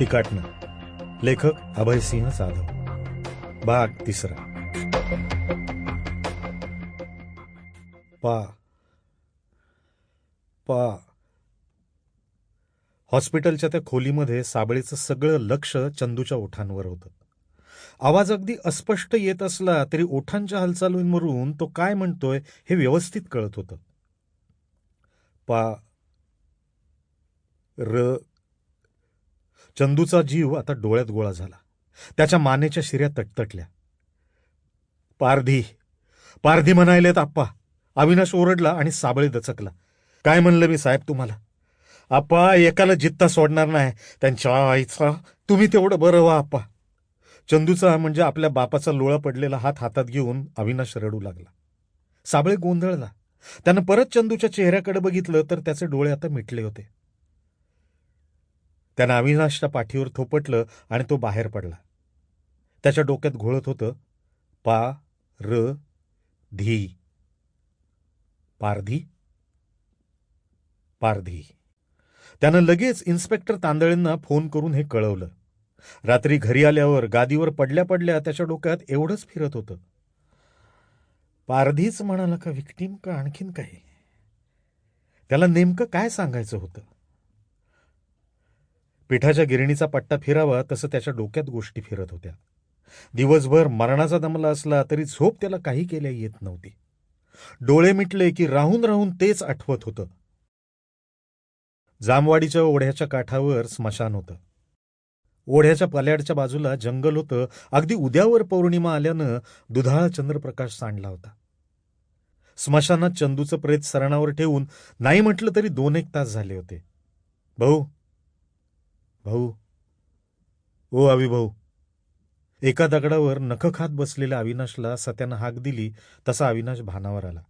तिकाटणं. लेखक अभयसिंह जाधव भाग तिसरा. पा. पा. हॉस्पिटलच्या त्या खोलीमध्ये साबळेचं सगळं लक्ष चंदूच्या ओठांवर होतं. आवाज अगदी अस्पष्ट येत असला तरी ओठांच्या हालचालींवरून तो काय म्हणतोय हे व्यवस्थित कळत होतं. पा. र. चंदूचा जीव आता डोळ्यात गोळा झाला. त्याच्या मानेच्या शिऱ्या तटतटल्या. पारधी पारधी म्हणायलेत आप्पा अविनाश ओरडला आणि साबळे दचकला. काय म्हणलं मी साहेब तुम्हाला? आप्पा एकाला जित्ता सोडणार नाही. त्यांच्या आईचा तुम्ही तेवढं बरं व्हा आप्पा. चंदूचा म्हणजे आपल्या बापाचा लोळा पडलेला हात हातात घेऊन अविनाश रडू लागला. साबळे गोंधळला. त्यानं परत चंदूच्या चेहऱ्याकडे बघितलं तर त्याचे डोळे आता मिटले होते. त्यानं अविनाशच्या पाठीवर थोपटलं आणि तो बाहेर पडला. त्याच्या डोक्यात घोळत होतं पा र धी. पारधी? पारधी. त्यानं लगेच इन्स्पेक्टर तांदळेंना फोन करून हे कळवलं. रात्री घरी आल्यावर गादीवर पडल्या पडल्या त्याच्या डोक्यात एवढंच फिरत होतं. पारधीच म्हणाला का विक्टीम का आणखीन काही? त्याला नेमकं काय सांगायचं होतं? पिठाच्या गिरणीचा पट्टा फिरावा तसं त्याच्या डोक्यात गोष्टी फिरत होत्या. दिवसभर मरणाचा दमला असला तरी झोप त्याला काही केल्या येत नव्हती. डोळे मिटले की राहून राहून तेच आठवत होतं. जामवाडीच्या ओढ्याच्या काठावर स्मशान होतं. ओढ्याच्या पल्याडच्या बाजूला जंगल होतं. अगदी उद्यावर पौर्णिमा आल्यानं दुधाळा चंद्रप्रकाश सांडला होता. स्मशानात चंदूचं प्रेत सरणावर ठेवून नाही म्हटलं तरी दोन एक तास झाले होते. भाऊ भाऊ. ओ अविभाऊ एका दगडावर नख खात बसलेल्या अविनाशला सत्यानं हाक दिली तसा अविनाश भानावर आला.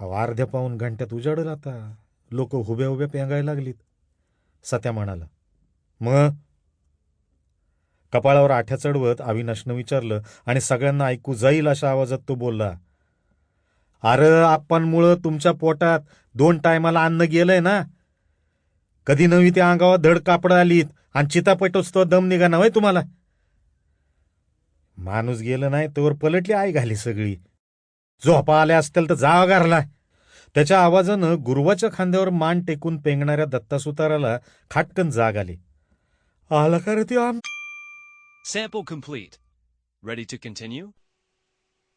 अहो अर्ध्या पाऊन घंट्यात उजाडल आता. लोक हुब्या हुब्या पेंगायला लागलीत. सत्या म्हणाला मग? कपाळावर आठ्या चढवत अविनाशनं विचारलं आणि सगळ्यांना ऐकू जाईल अशा आवाजात तो बोलला अरे आप्पांमुळं तुमच्या पोटात दोन टायमाला अन्न गेलंय ना? कधी नवी त्या अंगावर धड कापडं आलीत आणि चिता पेटोच दम निघा नव्हे तुम्हाला? माणूस गेलं नाही तोवर पलटली आई घाली सगळी. झोपा आल्या असतील तर जावा घरला. त्याच्या आवाजानं गुरुवाच्या खांद्यावर मान टेकून पेंगणाऱ्या दत्तासुताराला खाटकन जाग आली. आला का रे ती आम sample complete. Ready to continue